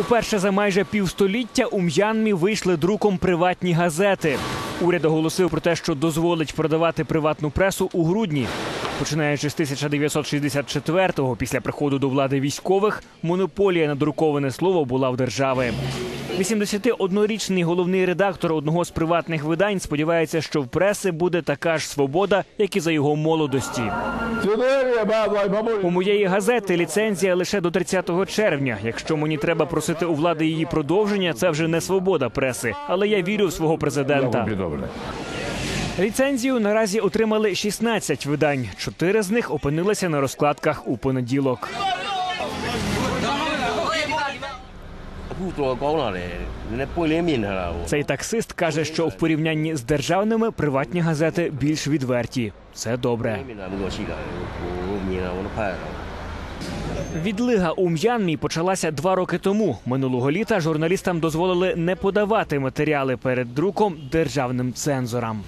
Уперше за майже півстоліття у М'янмі вийшли друком приватні газети. Уряд оголосив про те, що дозволить продавати приватну пресу у грудні. Починаючи з 1964-го, після приходу до влади військових, монополія на друковане слово була в держави. 81-річний головний редактор одного з приватних видань сподівається, що в преси буде така ж свобода, як і за його молодості. У моєї газети ліцензія лише до 30 червня. Якщо мені треба просити у влади її продовження, це вже не свобода преси. Але я вірю в свого президента. Ліцензію наразі отримали 16 видань. Чотири з них опинилися на розкладках у понеділок. Цей таксист каже, що в порівнянні з державними приватні газети більш відверті. Це добре. Відлига у М'янмі почалася два роки тому. Минулого літа журналістам дозволили не подавати матеріали перед друком державним цензорам.